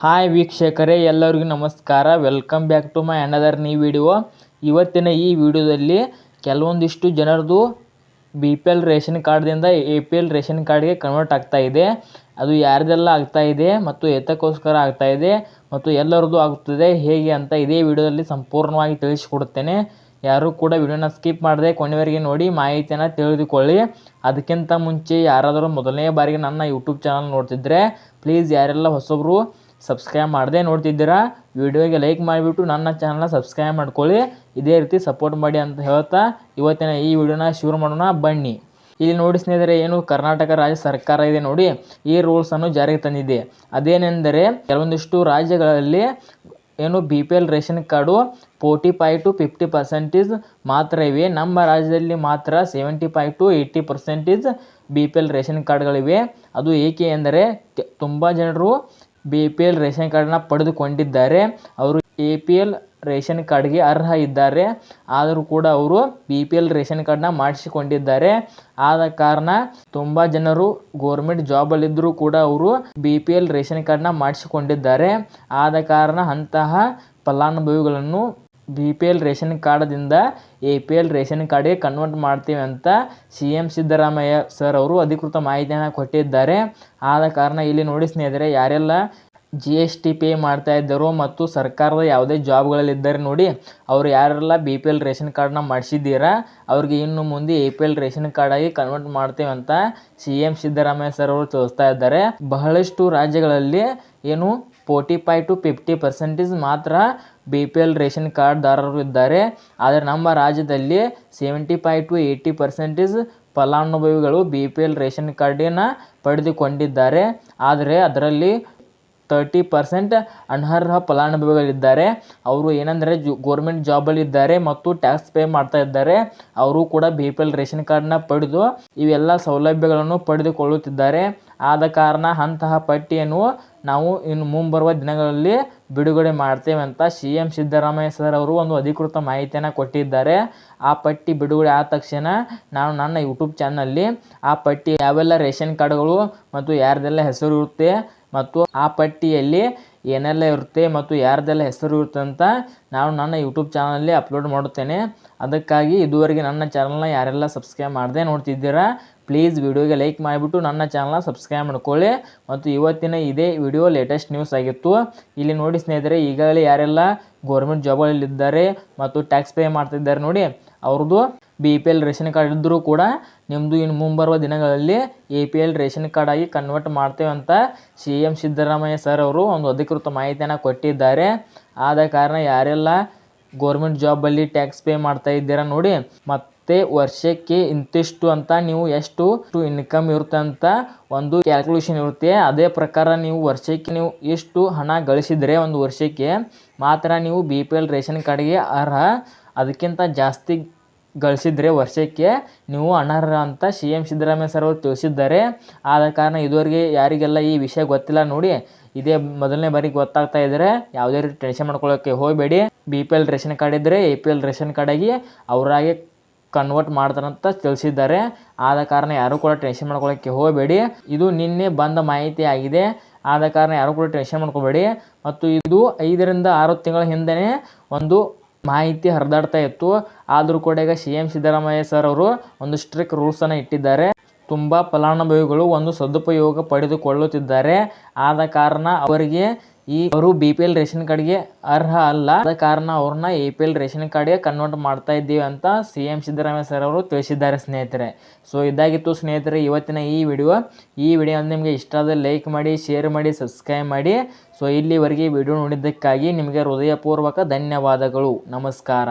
Hi ವೀಕ್ಷಕರೇ, ಎಲ್ಲರಿಗೂ ನಮಸ್ಕಾರ. Welcome back to my another new video ಇವತ್ತಿನ ಈ ವಿಡಿಯೋದಲ್ಲಿ ಕೆಲವೊಂದಿಷ್ಟು ಜನರದು ಬಿ ಪಿ ಎಲ್ ರೇಷನ್ ಕಾರ್ಡ್ದಿಂದ ಎ ಪಿ ಎಲ್ ರೇಷನ್ ಕಾರ್ಡ್ಗೆ ಕನ್ವರ್ಟ್ ಆಗ್ತಾ ಇದೆ. ಅದು ಯಾರ್ದೆಲ್ಲ ಆಗ್ತಾ ಇದೆ ಮತ್ತು ಎತ್ತಕ್ಕೋಸ್ಕರ ಆಗ್ತಾ ಇದೆ ಮತ್ತು ಎಲ್ಲರದು ಆಗುತ್ತದೆ ಹೇಗೆ ಅಂತ ಇದೇ ವಿಡಿಯೋದಲ್ಲಿ ಸಂಪೂರ್ಣವಾಗಿ ತಿಳಿಸಿಕೊಡುತ್ತೇನೆ. ಯಾರೂ ಕೂಡ ವಿಡಿಯೋನ ಸ್ಕಿಪ್ ಮಾಡದೆ ಕೊನೆವರೆಗೆ ನೋಡಿ ಮಾಹಿತಿಯನ್ನು ತಿಳಿದುಕೊಳ್ಳಿ. ಅದಕ್ಕಿಂತ ಮುಂಚೆ ಯಾರಾದರೂ ಮೊದಲನೇ ಬಾರಿಗೆ ನನ್ನ ಯೂಟ್ಯೂಬ್ ಚಾನಲ್ ನೋಡ್ತಿದ್ರೆ ಪ್ಲೀಸ್ ಯಾರೆಲ್ಲ ಹೊಸಬರು ಸಬ್ಸ್ಕ್ರೈಬ್ ಮಾಡದೇ ನೋಡ್ತಿದ್ದೀರಾ? ವಿಡಿಯೋಗೆ ಲೈಕ್ ಮಾಡಿಬಿಟ್ಟು ನನ್ನ ಚಾನಲ್ನ ಸಬ್ಸ್ಕ್ರೈಬ್ ಮಾಡ್ಕೊಳ್ಳಿ. ಇದೇ ರೀತಿ ಸಪೋರ್ಟ್ ಮಾಡಿ ಅಂತ ಹೇಳ್ತಾ ಇವತ್ತಿನ ಈ ವಿಡಿಯೋನ ಶುರು ಮಾಡೋಣ. ಬನ್ನಿ. ಇಲ್ಲಿ ನೋಡಿ ಸ್ನೇಹಿತರೆ, ಏನು ಕರ್ನಾಟಕ ರಾಜ್ಯ ಸರ್ಕಾರ ಇದೆ ನೋಡಿ. ಈ ರೂಲ್ಸನ್ನು ಜಾರಿಗೆ ತಂದಿದೆ. ಅದೇನೆಂದರೆ ಕೆಲವೊಂದಿಷ್ಟು ರಾಜ್ಯಗಳಲ್ಲಿ ಏನು B P L ration card forty five to fifty percentage ಮಾತ್ರ ಇವೆ. ನಮ್ಮ ರಾಜ್ಯದಲ್ಲಿ ಮಾತ್ರ seventy five to eighty percentage B P L ration ಕಾರ್ಡ್ಗಳಿವೆ. ಅದು ಏಕೆ ಎಂದರೆ ತುಂಬ ಜನರು ಬಿ ಪಿ ಎಲ್ ರೇಷನ್ ಪಡೆದುಕೊಂಡಿದ್ದಾರೆ. ಅವರು ಎ ರೇಷನ್ ಕಾರ್ಡ್ಗೆ ಅರ್ಹ ಇದ್ದಾರೆ. ಆದರೂ ಕೂಡ ಅವರು ಬಿ ಪಿ ಎಲ್ ರೇಷನ್ ಕಾರ್ಡ್ನ ಮಾಡಿಸಿಕೊಂಡಿದ್ದಾರೆ. ಆದ ಕಾರಣ ತುಂಬ ಜನರು ಗೋರ್ಮೆಂಟ್ ಜಾಬಲ್ಲಿದ್ದರೂ ಕೂಡ ಅವರು ಬಿ ಪಿ ಎಲ್ ರೇಷನ್ ಕಾರ್ಡ್ನ ಮಾಡಿಸಿಕೊಂಡಿದ್ದಾರೆ. ಆದ ಕಾರಣ ಅಂತಹ ಫಲಾನುಭವಿಗಳನ್ನು ಬಿ ಪಿ ಎಲ್ ರೇಷನ್ ಕಾರ್ಡ್ದಿಂದ ಎ ಪಿ ಎಲ್ ರೇಷನ್ ಕಾರ್ಡ್ಗೆ ಕನ್ವರ್ಟ್ ಮಾಡ್ತೀವಿ ಅಂತ ಸಿ ಎಂ ಸಿದ್ದರಾಮಯ್ಯ ಸರ್ ಅವರು ಅಧಿಕೃತ ಮಾಹಿತಿಯನ್ನು ಕೊಟ್ಟಿದ್ದಾರೆ. ಆದ ಕಾರಣ ಇಲ್ಲಿ ನೋಡಿ ಸ್ನೇಹಿತರೆ, ಯಾರೆಲ್ಲ ಜಿ ಎಸ್ ಟಿ ಪೇ ಮಾಡ್ತಾ ಇದ್ದಾರೋ ಮತ್ತು ಸರ್ಕಾರದ ಯಾವುದೇ ಜಾಬ್ಗಳಲ್ಲಿದ್ದಾರೆ ನೋಡಿ, ಅವರು ಯಾರೆಲ್ಲ ಬಿ ಪಿ ಎಲ್ ರೇಷನ್ ಕಾರ್ಡ್ನ ಮಾಡಿಸಿದ್ದೀರಾ, ಅವ್ರಿಗೆ ಇನ್ನು ಮುಂದೆ ಎ ಪಿ ಎಲ್ ರೇಷನ್ ಕಾರ್ಡಾಗಿ ಕನ್ವರ್ಟ್ ಮಾಡ್ತೇವೆ ಅಂತ ಸಿ ಎಂ ಸಿದ್ದರಾಮಯ್ಯ ಸರ್ ಅವರು ತಿಳಿಸ್ತಾ ಇದ್ದಾರೆ. ಬಹಳಷ್ಟು ರಾಜ್ಯಗಳಲ್ಲಿ ಏನು forty five to fifty percentage ಮಾತ್ರ ಬಿ ಪಿ ಎಲ್ ರೇಷನ್ ಕಾರ್ಡ್ದಾರರು ಇದ್ದಾರೆ. ಆದರೆ ನಮ್ಮ ರಾಜ್ಯದಲ್ಲಿ seventy five to eighty percentage ಫಲಾನುಭವಿಗಳು ಬಿ ಪಿ ಎಲ್ ರೇಷನ್ ಕಾರ್ಡಿನ ಪಡೆದುಕೊಂಡಿದ್ದಾರೆ. ಆದರೆ ಅದರಲ್ಲಿ ತರ್ಟಿ ಪರ್ಸೆಂಟ್ ಅನರ್ಹ ಫಲಾನುಭವಿಗಳಿದ್ದಾರೆ. ಅವರು ಏನಂದರೆ ಜು ಗೋರ್ಮೆಂಟ್ ಜಾಬಲ್ಲಿದ್ದಾರೆ ಮತ್ತು ಟ್ಯಾಕ್ಸ್ ಪೇ ಮಾಡ್ತಾ ಇದ್ದಾರೆ. ಅವರು ಕೂಡ ಬಿ ಪಿ ಎಲ್ ರೇಷನ್ ಕಾರ್ಡನ್ನ ಪಡೆದು ಇವೆಲ್ಲ ಸೌಲಭ್ಯಗಳನ್ನು ಪಡೆದುಕೊಳ್ಳುತ್ತಿದ್ದಾರೆ. ಆದ ಕಾರಣ ಅಂತಹ ಪಟ್ಟಿಯನ್ನು ನಾವು ಇನ್ನು ಮುಂಬರುವ ದಿನಗಳಲ್ಲಿ ಬಿಡುಗಡೆ ಮಾಡ್ತೇವೆ ಅಂತ ಸಿ ಎಂ ಸಿದ್ದರಾಮಯ್ಯ ಸರ್ ಅವರು ಒಂದು ಅಧಿಕೃತ ಮಾಹಿತಿಯನ್ನು ಕೊಟ್ಟಿದ್ದಾರೆ. ಆ ಪಟ್ಟಿ ಬಿಡುಗಡೆ ಆದ ತಕ್ಷಣ ನಾನು ನನ್ನ ಯೂಟ್ಯೂಬ್ ಚಾನಲ್ಲಿ ಆ ಪಟ್ಟಿ ಯಾವೆಲ್ಲ ರೇಷನ್ ಕಾರ್ಡ್ಗಳು ಮತ್ತು ಯಾರ್ದೆಲ್ಲ ಹೆಸರು ಇರುತ್ತೆ ಮತ್ತು ಆ ಪಟ್ಟಿಯಲ್ಲಿ ಏನೆಲ್ಲ ಇರುತ್ತೆ ಮತ್ತು ಯಾರದೆಲ್ಲ ಹೆಸರು ಇರುತ್ತೆ ಅಂತ ನಾನು ನನ್ನ ಯೂಟ್ಯೂಬ್ ಚಾನಲಲ್ಲಿ ಅಪ್ಲೋಡ್ ಮಾಡುತ್ತೇನೆ. ಅದಕ್ಕಾಗಿ ಇದುವರೆಗೆ ನನ್ನ ಚಾನಲ್ನ ಯಾರೆಲ್ಲ ಸಬ್ಸ್ಕ್ರೈಬ್ ಮಾಡದೆ ನೋಡ್ತಿದ್ದೀರಾ ಪ್ಲೀಸ್ ವಿಡಿಯೋಗೆ ಲೈಕ್ ಮಾಡಿಬಿಟ್ಟು ನನ್ನ ಚಾನಲ್ನ ಸಬ್ಸ್ಕ್ರೈಬ್ ಮಾಡ್ಕೊಳ್ಳಿ. ಮತ್ತು ಇವತ್ತಿನ ಇದೇ ವಿಡಿಯೋ ಲೇಟೆಸ್ಟ್ ನ್ಯೂಸ್ ಆಗಿತ್ತು. ಇಲ್ಲಿ ನೋಡಿ ಸ್ನೇಹಿತರೆ, ಈಗಾಗಲೇ ಯಾರೆಲ್ಲ ಗೌರ್ಮೆಂಟ್ ಜಾಬಲ್ಲಿದ್ದಾರೆ ಮತ್ತು ಟ್ಯಾಕ್ಸ್ ಪೇ ಮಾಡ್ತಿದ್ದಾರೆ ನೋಡಿ, ಅವ್ರದ್ದು B P L ration card ಇದ್ದರೂ ಕೂಡ ನಿಮ್ಮದು ಇನ್ನು ಮುಂಬರುವ ದಿನಗಳಲ್ಲಿ A P L ration card ಆಗಿ ಕನ್ವರ್ಟ್ ಮಾಡ್ತೇವೆ ಅಂತ ಸಿ ಎಂ ಸಿದ್ದರಾಮಯ್ಯ ಸರ್ ಅವರು ಒಂದು ಅಧಿಕೃತ ಮಾಹಿತಿಯನ್ನು ಕೊಟ್ಟಿದ್ದಾರೆ. ಆದ ಕಾರಣ ಯಾರೆಲ್ಲ ಗೋರ್ಮೆಂಟ್ ಜಾಬಲ್ಲಿ ಟ್ಯಾಕ್ಸ್ ಪೇ ಮಾಡ್ತಾ ಇದ್ದೀರಾ ನೋಡಿ, ಮತ್ತು ವರ್ಷಕ್ಕೆ ಇಂತಿಷ್ಟು ಅಂತ ನೀವು ಎಷ್ಟು ಇನ್ಕಮ್ ಇರುತ್ತೆ ಅಂತ ಒಂದು ಕ್ಯಾಲ್ಕುಲೇಷನ್ ಇರುತ್ತೆ. ಅದೇ ಪ್ರಕಾರ ನೀವು ವರ್ಷಕ್ಕೆ ನೀವು ಎಷ್ಟು ಹಣ ಗಳಿಸಿದರೆ ಒಂದು ವರ್ಷಕ್ಕೆ ಮಾತ್ರ ನೀವು ಬಿ ಪಿ ಎಲ್ ರೇಷನ್ ಕಾರ್ಡ್ಗೆ ಅರ್ಹ. ಅದಕ್ಕಿಂತ ಜಾಸ್ತಿ ಗಳಿಸಿದರೆ ವರ್ಷಕ್ಕೆ ನೀವು ಅನರ್ಹ ಅಂತ ಸಿ ಎಂ ಸಿದ್ದರಾಮಯ್ಯ ಸರ್ ಅವರು ತಿಳಿಸಿದ್ದಾರೆ. ಆದ ಕಾರಣ ಇದುವರೆಗೆ ಯಾರಿಗೆಲ್ಲ ಈ ವಿಷಯ ಗೊತ್ತಿಲ್ಲ ನೋಡಿ, ಇದೇ ಮೊದಲನೇ ಬಾರಿಗೆ ಗೊತ್ತಾಗ್ತಾ ಇದ್ದರೆ ಯಾವುದೇ ರೀತಿ ಟೆನ್ಷನ್ ಮಾಡ್ಕೊಳ್ಳೋಕ್ಕೆ ಹೋಗಬೇಡಿ. B P L ration card ಇದ್ದರೆ ಎ ಪಿ ಎಲ್ ರೇಷನ್ ಕಾರ್ಡಾಗಿ ಅವರಾಗೆ ಕನ್ವರ್ಟ್ ಮಾಡ್ತಾರಂತ ತಿಳಿಸಿದ್ದಾರೆ. ಆದ ಕಾರಣ ಯಾರೂ ಕೂಡ ಟೆನ್ಷನ್ ಮಾಡ್ಕೊಳ್ಳೋಕ್ಕೆ ಹೋಗಬೇಡಿ. ಇದು ನಿನ್ನೆ ಬಂದ ಮಾಹಿತಿ ಆಗಿದೆ. ಆದ ಕಾರಣ ಯಾರೂ ಕೂಡ ಟೆನ್ಷನ್ ಮಾಡ್ಕೋಬೇಡಿ. ಮತ್ತು ಇದು ಐದರಿಂದ ಆರು ತಿಂಗಳ ಹಿಂದೆಯೇ ಒಂದು ಮಾಹಿತಿ ಹರಿದಾಡ್ತಾ ಇತ್ತು. ಆದರೂ ಕೂಡ ಈಗ ಸಿ ಎಂ ಸಿದ್ದರಾಮಯ್ಯ ಸರ್ ಅವರು ಒಂದು ಸ್ಟ್ರಿಕ್ ರೂಲ್ಸನ್ನು ಇಟ್ಟಿದ್ದಾರೆ. ತುಂಬ ಫಲಾನುಭವಿಗಳು ಒಂದು ಸದುಪಯೋಗ ಪಡೆದುಕೊಳ್ಳುತ್ತಿದ್ದಾರೆ. ಆದ ಕಾರಣ ಅವರಿಗೆ ಈ ಅವರು ಬಿ ಪಿ ಎಲ್ ರೇಷನ್ ಕಾರ್ಡ್ಗೆ ಅರ್ಹ ಅಲ್ಲ. ಅದ ಕಾರಣ ಅವ್ರನ್ನ ಎ ಪಿ ಎಲ್ ರೇಷನ್ ಕಾರ್ಡ್ಗೆ ಕನ್ವರ್ಟ್ ಮಾಡ್ತಾ ಇದ್ದೀವಿ ಅಂತ ಸಿ ಎಂ ಸಿದ್ದರಾಮಯ್ಯ ಸರ್ ಅವರು ತಿಳಿಸಿದ್ದಾರೆ ಸ್ನೇಹಿತರೆ. ಸೊ ಇದಾಗಿತ್ತು ಸ್ನೇಹಿತರೆ ಇವತ್ತಿನ ಈ ವಿಡಿಯೋ ಈ ವಿಡಿಯೋ ನಿಮಗೆ ಇಷ್ಟ ಆದರೆ ಲೈಕ್ ಮಾಡಿ ಶೇರ್ ಮಾಡಿ ಸಬ್ಸ್ಕ್ರೈಬ್ ಮಾಡಿ. ಸೊ ಇಲ್ಲಿವರೆಗೆ ವಿಡಿಯೋ ನೋಡಿದ್ದಕ್ಕಾಗಿ ನಿಮಗೆ ಹೃದಯಪೂರ್ವಕ ಧನ್ಯವಾದಗಳು. ನಮಸ್ಕಾರ.